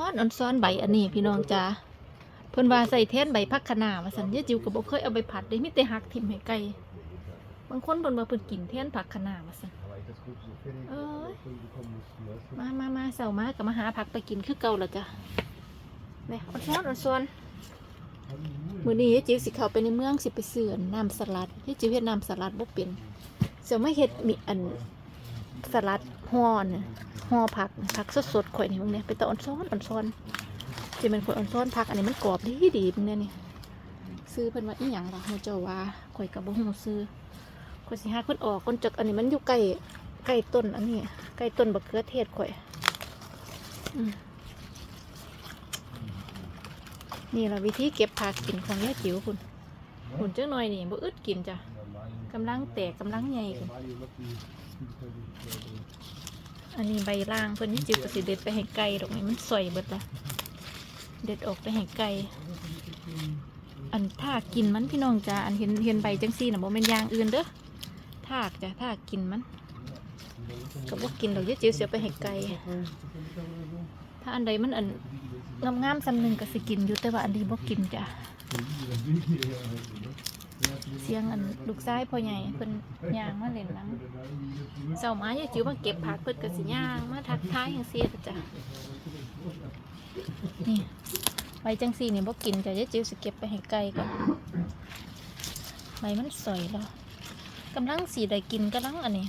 ซ้อนอันซ้อนใบอันนี้พี่น้องจ้าเพิ่นว่าใส่แทนใบพักคะนาว่าซั่นยายจิ๋วก็บ่เคยเอาไปผัดได้มีแต่หักทิ่มให้ไก่บางคนเพิ่นว่าเพิ่นกินแทนผักคะนาว่าซั่นเอ้ยมามามาเสาร์มาก็มาหาผักไปกินคือเก่าแล้วจ้ะนี่ยอันซ้อนอันซ้อนมื้อนี้ยายจิ๋วสิเข้าไปในเมืองสิไปซื้อนน้ำสลัดยายจิ๋วเฮ็ดน้ำสลัดบ่เป็นเสียวมาเฮ็ดมีอันสลัดห่อน่ะ ห่อผักผักสดๆข่อยนี่มึงเนี่ยไปตะอ่อนซ้อนอ่อนซ้อนที่มันข่อยอ่อนซ้อนผักอันนี้มันกรอบดีดีมึงเนี่ยนี่ซื้อเพิ่นว่าอีหยังล่ะฮู้เจ้าว่าข่อยก็บ่ฮู้ซื้อข่อยสิหาเพิ่นออกคนจักอันนี้มันอยู่ใกล้ใกล้ต้นอันนี้ใกล้ต้นบักเขือเทศข่อยนี่ล่ะวิธีเก็บผักกินของยายจิ๋วคุณหุ่นจังหน่อยนี่บ่อึดกินจ้ะกำลังแตกกำลังใหญ่ขึ้น อันนี้ใบล่างเพิ่นนี่จิ๋วก็สิเด็ดไปให้ไก่ดอกนี้มันสวยเบิดละเด็ดออกไปให้ไก่อันถ้ากินมันพี่น้องจ้าอันเห็นเห็นใบจังซี่น่ะบ่แม่นอย่างอื่นเด้อทากจ้ะทากกินมันก็บ่กินดอกเยอะจิ๋วเสียไปให้ไก่ถ้าอันใดมันอันงามๆซำหนึงก็สิกินอยู่แต่ว่าอันนี้บ่กินจ้ะ สียงอันลูกชายพ่อใหญ่เพิ่นย่างมาเล่นนังเจ้ามาอย่าจิ๋วมาเก็บผักเพิ่นก็สิย่างมาทักทายจังซี่ล่ะจ้ะนี่ใบจังซี่นี่บ่กินจ้ะยายจิ๋วสิเก็บไปให้ไก่ก่อนใบมันสวยแล้วกำลังสีได้กินกำลังอันนี้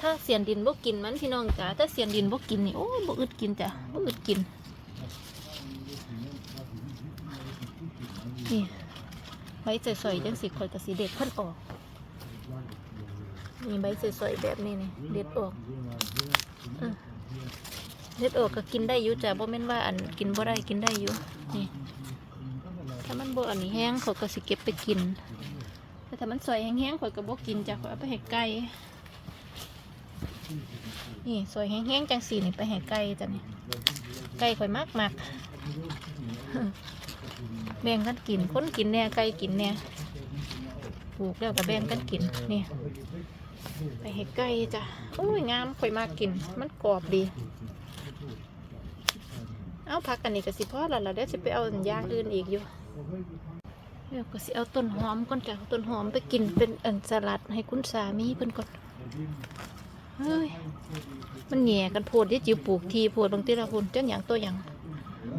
ถ้าเสียนดินบ่กินมันพี่น้องจ้ะถ้าเสียนดินบ่กินนี่โอ้ยบ่อึดกินจ้ะบ่อึดกินนี่ ใบสวยๆจังสิข่อยก็สิเด็ดเพิ่นออกมีใบสวยๆแบบนี้นี่เด็ดออกเด็ดออกก็กินได้อยู่จ้ะบ่แม่นว่าอันกินบ่ได้กินได้อยู่นี่ถ้ามันบ่อันนี้แห้งเขาก็สิเก็บไปกินแต่ถ้ามันสวยแห้งๆข่อยก็บ่กินจ้ะข่อยเอาไปให้ไก่นี่สวยแห้งๆจังสีนี่ไปให้ไก่จ้ะนี่ไก่ข่อยมากมากๆ แบ่งกันกินคนกินแน่ไก่กินแน่ปลูกแล้วก็แบ่งกันกินนี่ไปเห็ดไก่จ้ะโอ้ยงามข่อยมากกิน มันกรอบดีเอาพักกันนี่ก็สิพอแล้วเราได้สิไปเอาอย่างอื่นอีกอยู่เดี๋ยวก็สิเอาต้นหอมก่อนจ้ะเอาต้นหอมไปกินเป็นอันสลัดให้คุณสามีเพิ่นก่อนเฮ้ยมันแหย่กันโพดที่จิ๋วปลูกทีโพดบางทีละคนเจังอย่างตัวอย่าง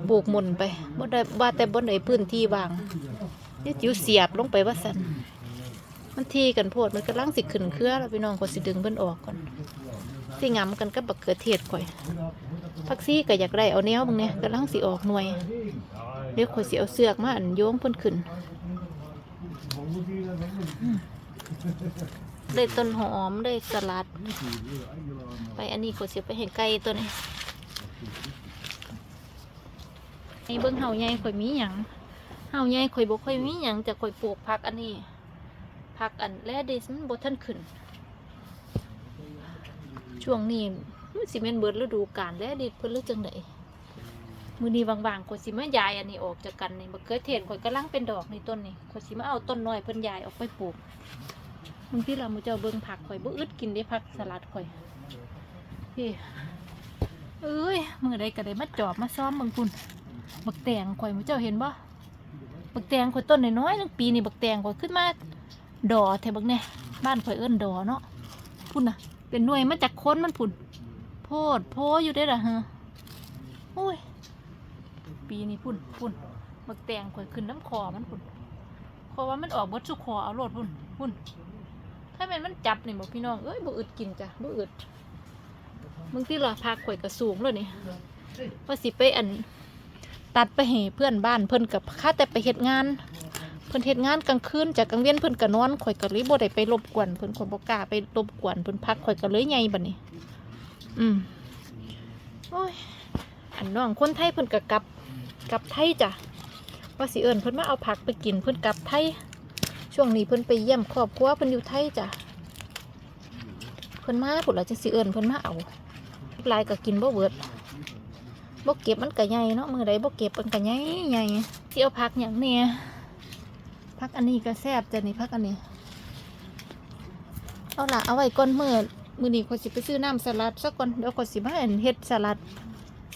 ปลูกหมุนไปบ่ได้ว่าแต่บ่ได้พื้นที่วางนี่จิ๋วเสียบลงไปว่าสันมันทีกันโพดมันกำลังสิขึ้นเครือแล้วพี่น้องก็สิดึงเพิ่นออกก่อนสิงำกันกับบักเขือเทศข่อยพักซี่ก็อยากได้เอาแนวบางเนี่ยกำลังสิออกหน่วยเดี๋ยวข่อยสิเอาเสือกมาอันโยงเพิ่นขึ้นได้ต้นหอมได้สลัด ไปอันนี้ข่อยสิไปเห็นไก่ตัวนี้ ไอ้เบิ่งเห่าใหญ่ข่อยมีหยังเห่าใหญ่ข่อยบ่ค่อยมีหยังจะข่อยปลูกผักอันนี้พักอันแรดิสมันบทันขึ้น ช่วงนี้มันสิเมนเบิดฤดูกาลแรดิสเพิ่นเลือจังไดมือนี้บางๆข่อยสิมายายอันนี้ออกจากกันนี่มะเขือเทศข่อยกำลังเป็นดอกในต้นนี่ข่อยสิมาเอาต้นน้อยเพิ่นยายออกไปปลูกมึงที่เรามือเจ้าเบิ่งผักข่อยบ่อึดกินได้ผักสลัดข่อยพี่เอ้ยมือใดก็ได้มาจอบมาซ้อมเบิ่งคุณ บักแตงข่อยมือเจ้าเห็นบ่บักแตงข่อยต้นน้อยๆนึงปีนี้บักแตงข่อยขึ้นมาดอแถวบักเนี่ยบ้านข่อยเอิ้นดอเนาะพุ่นน่ะ เป็นหน่วยมาจากคนมันพุ่นโพดโพอยู่ได้ล่ะฮะโอ้ยปีนี้พุ่นพุ่นบักแตงข่อยขึ้นน้ำคอมันพุ่นเพราะว่ามันออกเบดสุคอเอาโลดพุ่นพุ่นถ้าแมันมันจับนี่บอกพี่น้องเอ้ยบ่อึดกินจ้ะบ่อึดมึงที่หล่อพาข่อยกระสูงเลยนี่ว่าสิไปอัน ตัดไปให้เพื่อนบ้านเพิ่นกับค่าแต่ไปเฮ็ดงาน เพิ่นเฮ็ดงานกลางคืนจากกลางเวียนเพิ่นก็นอนข่อยก็เลยบ่ได้ไปรบกวนเพิ่นข่อยบ่กล้าไปรบกวนเพิ่นพักข่อยก็เลยใหญ่บัดนี้ อืมโอ้ยอันน้องคนไทยเพิ่นก็กลับกลับไทยจ้ะว่าสิเอิ้นเพิ่นมาเอาผักไปกินเพิ่นกลับไทยช่วงนี้เพิ่นไปเยี่ยมครอบครัวเพิ่นอยู่ไทยจ้ะเพิ่นมาพุ่นล่ะจังสิเอิ้นเพิ่นมาเอาหลายก็กินบ่เบิด บ่เก็บมันก็ใหญ่เนาะมือใดบ่เก็บมันก็ใหญ่ใหญ่สิเอาผักหยังแหน่พักอันนี้ก็แซ่บจ้ะนี่พักอันนี้ เอาละเอาไว้ก่อนมือมือนี้ขอสิไปซื้อน้ำสลัดสักก่อนเดี๋ยวขอสิมาอันเฮ็ดสลัด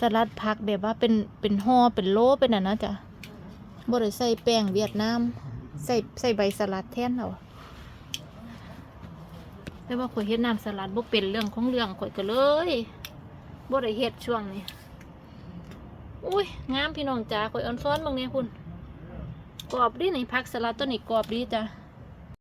สลัดผักแบบว่าเป็นเป็นห่อเป็นโลเป็นอันนะจ้ะบ่ได้ใส่แป้งเวียดนามใส่ใส่ใบสลัดแทนเอาแต่ว่าข่อยเฮ็ดน้ำสลัดบ่เป็นเรื่องของเรื่องข่อยก็เลยบ่ได้เฮ็ดช่วงนี้ อุ้ยงามพี่น้องจ๋าข่อยอ่อนซ้อนบางเนี่ยคุณกรอบดีในพักสลัดตัวนี้กรอบดีจ้ะ